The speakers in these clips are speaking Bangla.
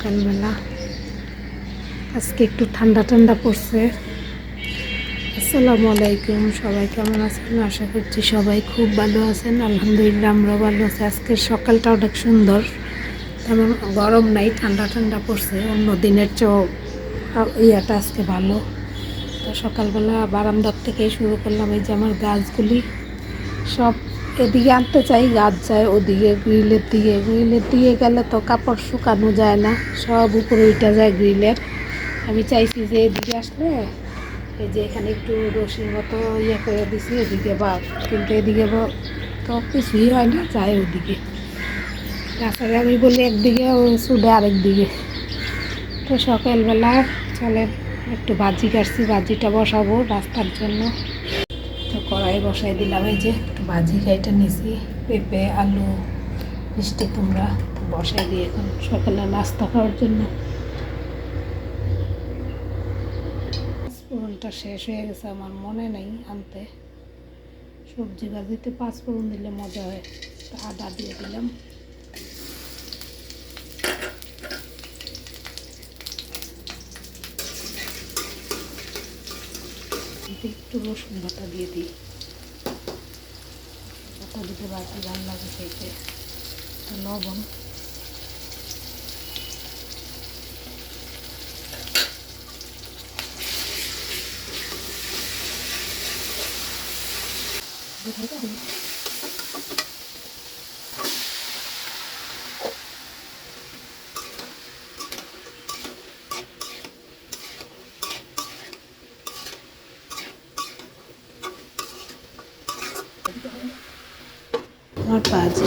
সকালবেলা। আজকে একটু ঠান্ডা ঠান্ডা পড়ছে। আসসালামু আলাইকুম, সবাই কেমন আছেন? আশা করছি সবাই খুব ভালো আছেন। আলহামদুলিল্লাহ, আমরাও ভালো আছি। আজকের সকালটা অনেক সুন্দর। তেমন গরম নাই, ঠান্ডা ঠান্ডা পড়ছে। অন্য দিনের চেয়েও ইয়াটা আজকে ভালো। তো সকালবেলা বারান্দার থেকে শুরু করলাম এই যে আমার গাছগুলি। সব এদিকে আনতে চাই, গাছ যায় ওদিকে, গ্রিলের দিকে। গ্রিলের দিকে গেলে তো কাপড় শুকানো যায় না, সব উপরে উঠে যায় গ্রিলের। আমি চাইছি যে এদিকে আসলে এই যে এখানে একটু রশির মতো ইয়ে করে দিছি, এদিকে বা কিন্তু এদিকে তো কিছুই হয় না, যায় ওদিকে। তারপরে আমি বলি একদিকে ও সুডে আরেক দিকে। তো সকালবেলা চলে একটু ভাজি কাটছি ভাজিটা বসাবো রাস্তার জন্য। তো কড়াই বসাই দিলাম, এই যে একটু ভাজি খাইটা নিছি, পেঁপে, আলু, মিষ্টি কুমড়া তো বসাই দিয়ে এখন সকালে নাস্তা খাওয়ার জন্য। পাঁচফোড়নটা শেষ হয়ে গেছে, আমার মনে নেই আনতে। সবজি ভাজিতে পাঁচফোড়ন দিলে মজা হয়। তো আদা দিয়ে দিলাম। এতে একটু রসুন বাটা দিয়ে দিই। বাটা দিতে বাকি লাগে Thank লবণ। আমার ভাজি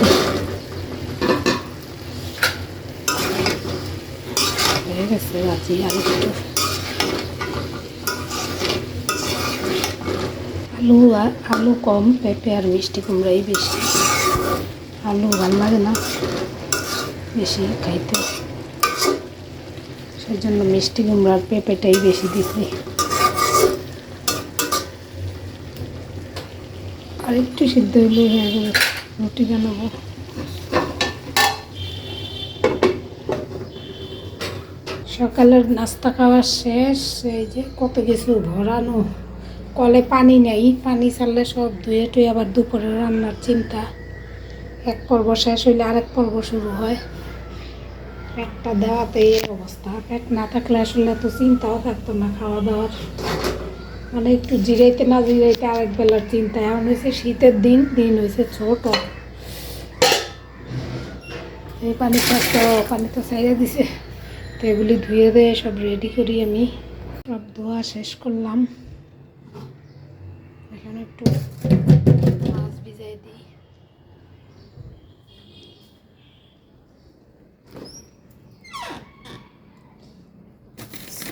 হয়ে গেছে একটু। আলু আর আলু কম, পেঁপে আর মিষ্টি কুমড়াই বেশি। আলু ভালো লাগে না বেশি খাইতে। সেই জন্য মিষ্টি কুমড়ার পেঁপেটাই বেশি দিছি। আর সিদ্ধ হলে হয়ে যাবে। রুটি বানাবো সকালের নাস্তা খাওয়া শেষ, এই যে কত কিছু ভরানো। কলে পানি নেই, পানি ছাড়লে সব ধুয়ে টুয়ে আবার দুপুরে রান্নার চিন্তা। এক পর্ব শেষ হইলে আরেক পর্ব শুরু হয়। পেটটা দেওয়াতে এই অবস্থা। পেট না থাকলে আসলে তো চিন্তাও থাকতো না খাওয়া দাওয়ার মানে একটু জিরাইতে না জিরাইতে আরেক বেলার চিন্তা। এমন হয়েছে শীতের দিন দিন হয়েছে ছোট। এই পানি তো পানি তো ছাইড়ে দিছে। তো এগুলি ধুয়ে দিয়ে সব রেডি করি আমি। সব ধোয়া শেষ করলাম। এখানে একটু মাছ ভিজাই দিই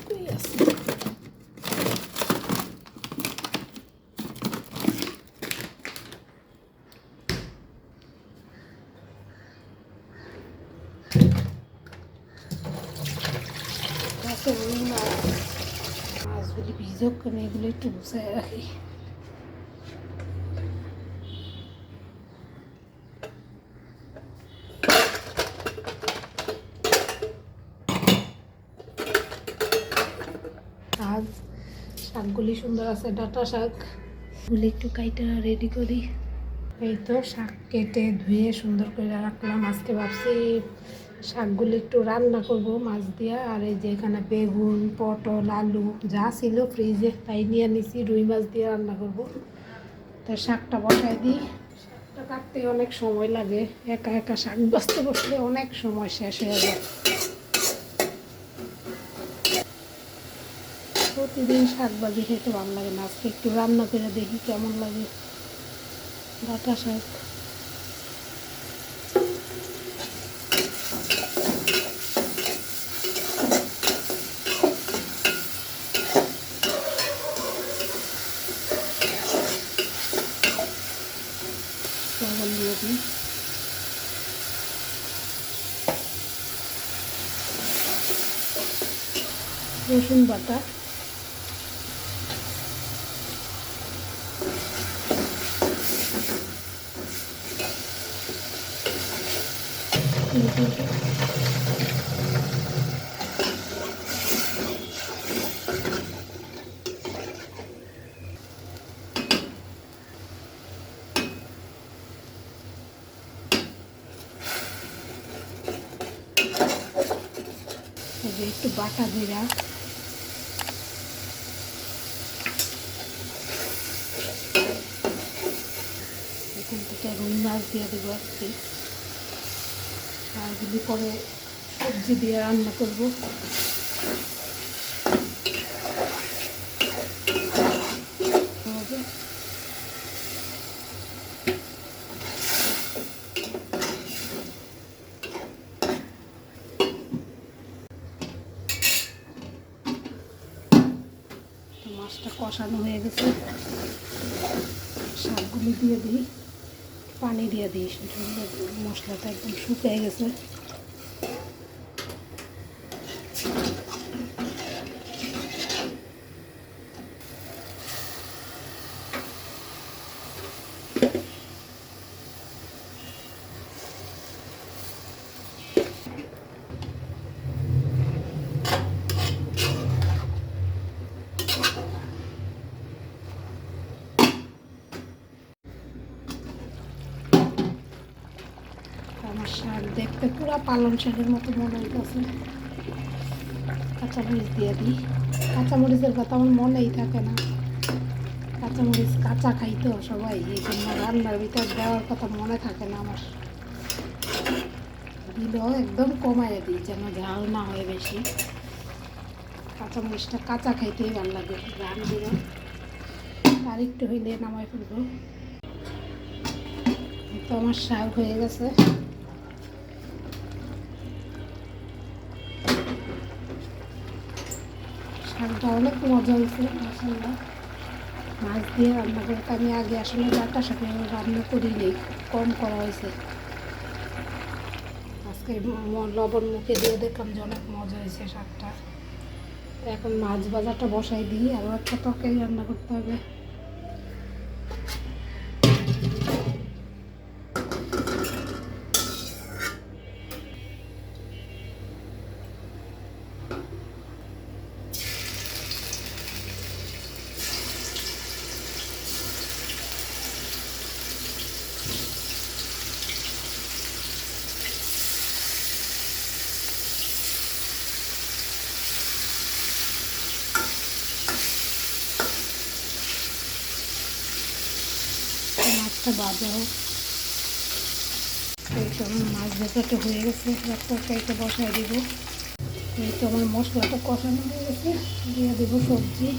কই আছে? আছে শাকগুলি সুন্দর আছে, ডাটা শাক। গুলি একটু কাইটা রেডি করি। এই তো শাক কেটে ধুয়ে সুন্দর করে রাখলাম। আজকে ভাবছি শাকগুলি একটু রান্না করব, মাছ দিয়া। আর এই যে এখানে বেগুন, পটল, আলু যা ছিল ফ্রিজে তাই নিয়ে নিছি, রুই মাছ দিয়ে রান্না করব। তো শাকটা বসাই দিই। শাকটা কাটতে অনেক সময় লাগে। একা একা শাক বাঁচতে বসলে অনেক সময় শেষ হয়ে যায়। প্রতিদিন শাক ভাজি খেতে ভালো লাগে না। আজকে একটু রান্না করে দেখি কেমন লাগে। ডাটা শাক। রসুন বাটা। একটু বাটা জিরা। থেকে রুই মাছ দিয়ে দেবো আজকে। আর যদি পরে সবজি দিয়ে রান্না করব। মাছটা কষানো হয়ে গেছে। শাকগুলি দিয়ে দিই। পানি দিয়ে দিই মশলাটা একদম শুকিয়ে গেছে আমার শাক দেখতে পুরো পালং শাকের মতো মনে হইতেছে কাঁচামরিচ দিয়ে দিই। কাঁচামরিচের কথা আমার মনেই থাকে না। কাঁচামরিচ কাঁচা খাইতো সবাই, এই জন্য রান্নার ভিতর দেওয়ার কথা মনে থাকে না আমার। দিলেও একদম কমায় দিই, যেন ঝাল না হয় বেশি। কাঁচামরিচটা কাঁচা খাইতেই ভালো লাগে, রান দিলে। আর একটু হইলে নামাই ফেলব। তো আমার শাক হয়ে গেছে। শাকটা অনেক মজা হয়েছে মাসাল্লাহ মাছ দিয়ে রান্না করতে আমি আগে আসলে ডাটা শাক রান্না করি নেই, কম করা হয়েছে। আজকে লবণ মুখে দিয়ে দেখলাম যে অনেক মজা হয়েছে শাকটা। এখন মাছ বাজারটা বসাই দিই, আরও একটা তরকারি রান্না করতে হবে তো মাছটা বাজা আমার মাছ ভাজাটা হয়ে গেছে এবার বসাই দিব। এই তো আমার মশলাটা কষানো হয়ে গেছে, দিয়ে দেবো সবজি।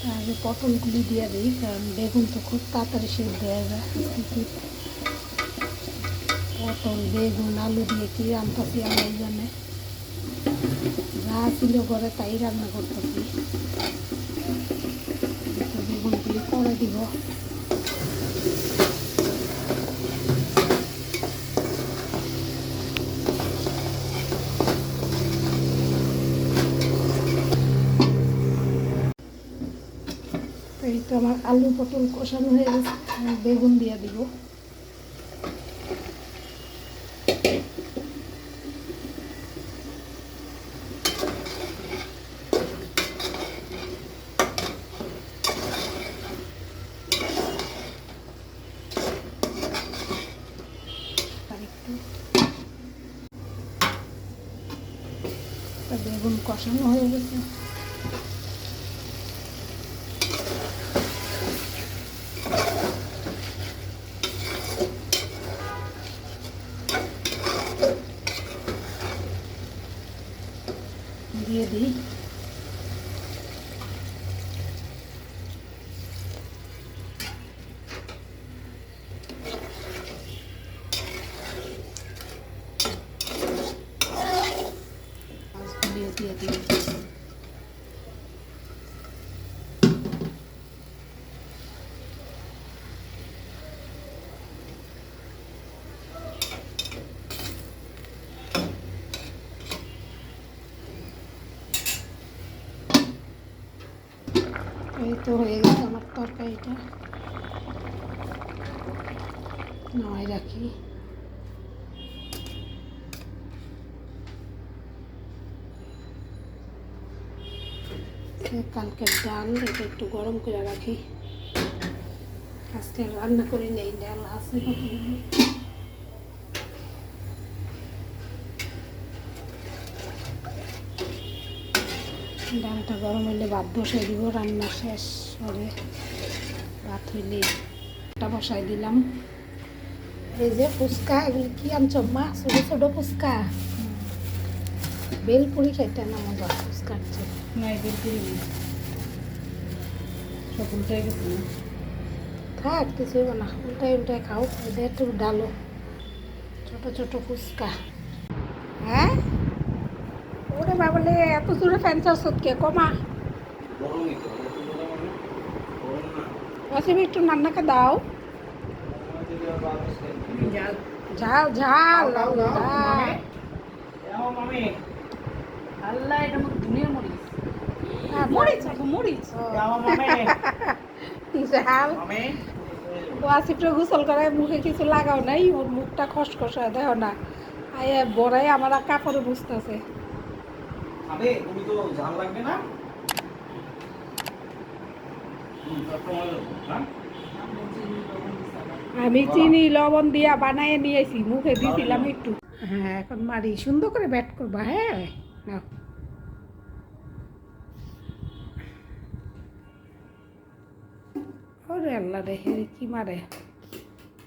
তাহলে পটলগুলি দিয়ে দিই, কারণ বেগুন তো খুব তাড়াতাড়ি সেদ্ধ হয়ে যায়। পটল, বেগুন, আলু দিয়ে কি রান্তাছি আমি এই জন্যে যা ছিল ঘরে তাই রান্না করতেছি। বেগুনগুলি করে দিব। তো আমার আলু পটল কষানো হয়ে গেছে বেগুন দিয়ে দিব। বেগুন কষানো হয়ে গেছে। দিয়ে দিই মাছগুলিও দিয়ে দিই এই তো হয়ে গেছে আমার তরকারিটা। নামাই রাখি। কালকের ডাল, এটা একটু গরম করে রাখি। আজকে রান্না করে নেই, ডাল আছে কতগুলো? ডালটা গরম হইলে ভাত বসাই দিব রান্না শেষ করে ভাত হইলে এটা বসাই দিলাম। এই যে ফুচকা এগুলি কি আনছো? মা ছোটো ছোটো ফুচকা। বেলপুরি খাইতে না মজা ফুচকা চেয়ে। না না সব উল্টাই গেছে থাক কিছুই হবে না। উল্টাই উল্টাই খাও। এদের একটু ডালো। ছোট ছোট ফুচকা। হ্যাঁ? বাবলে এত জোরে ফ্যান কমা। একটু রান্নাকে দাও। ঝাল ঝাল দাও, দাও, ঝাল। আল্লাহ এটা মধ্যে মরিচ। মরিচ। মরিচ ঝাল। ও আসিফটা গোসল করে মুখে কিছু লাগাও নাই ওর মুখটা খসখস হয় দেখো না। আয় বড়াই আমার কাপড়ে বুঝতেছে। আবে তুমি তো ঝাল লাগবে না? আমি চিনি লবণ দিয়া বানায় নিয়েছি মুখে দিয়েছিলাম একটু। হ্যাঁ এখন মারি সুন্দর করে ব্যাট করবা হ্যাঁ? নাও। ওরে আল্লাহ রে কি মারে।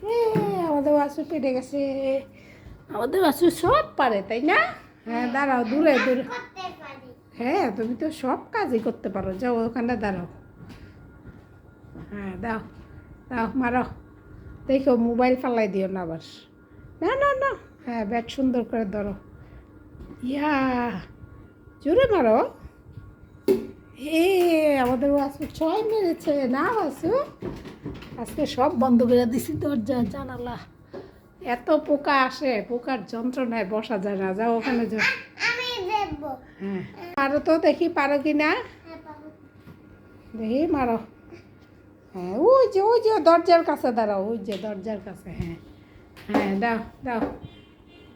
এ আমাদের বাসু পেটে গেছে। আমাদের বাসু সব পারে তাই না? হ্যাঁ দাঁড়াও দূরে দূরে। হ্যাঁ তুমি তো সব কাজই করতে পারো। যাও ওখানে দাঁড়াও। হ্যাঁ দাও দাও মারো। দেখো মোবাইল ফালাই দিও না আবার। না না না। হ্যাঁ ব্যাট সুন্দর করে ধরো। ইয়া জোরে মারো। এ আমাদের বাসু ছয় মেরেছে। না বাসু। আজকে সব বন্ধ করে দিছি দরজা জানালা। এত পোকা আসে পোকার যন্ত্রণায় বসা যায় না। যাও ওখানে যাও। হ্যাঁ। পারো তো দেখি পারো কি না? দেখি মারো। হ্যাঁ ওই যে ওই যে দরজার কাছে দাঁড়াও ওই যে দরজার কাছে হ্যাঁ। হ্যাঁ দাও দাও।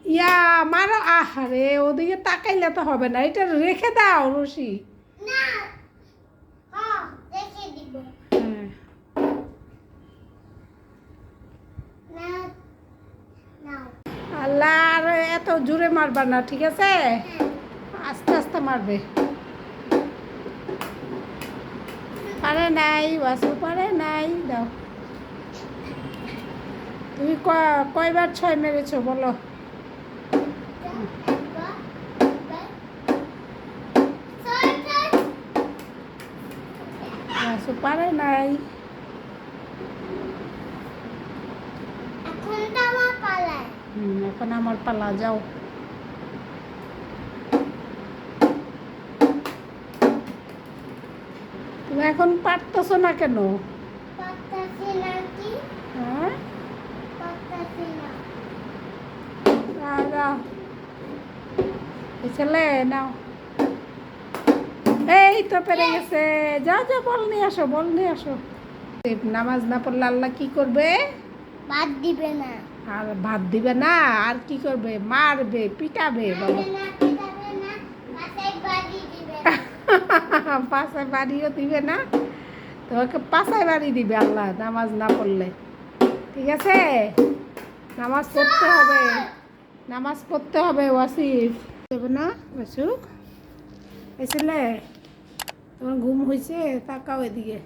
ইয়া মারো আহারে ওদিকে তাকাইলে তো হবে না এটা রেখে দাও রশি। আল্লাহ, আর এত জোরে মারবা না, ঠিক আছে? আস্তে আস্তে মারবে। পারে নাই বাসু পারে নাই, দাও। তুমি কয়বার ছয় মেরেছো, বলো। বাসু পারে নাই। পালায়। এখন আমার পালা যাও। তুমি এখন পারতেছো না কেন? হ্যাঁ? ছেলে নাও। এই তো পেরে গেছে। যাও যাও বল নিয়ে আসো বল নিয়ে আসো। নামাজ না পড়লে আল্লাহ কি করবে? বাদ দিবে না। আর ভাত দিবে না আর কি করবে? মারবে পিটাবে বাবা। পাশায় বাড়িও দিবে না। তোমাকে পাশায় বাড়ি দিবে আল্লাহ নামাজ না পড়লে। ঠিক আছে? নামাজ পড়তে হবে। নামাজ পড়তে হবে ওয়াসিফ। দেবে না বাসু এসেলে তোমার ঘুম হয়েছে তাকাও এদিকে।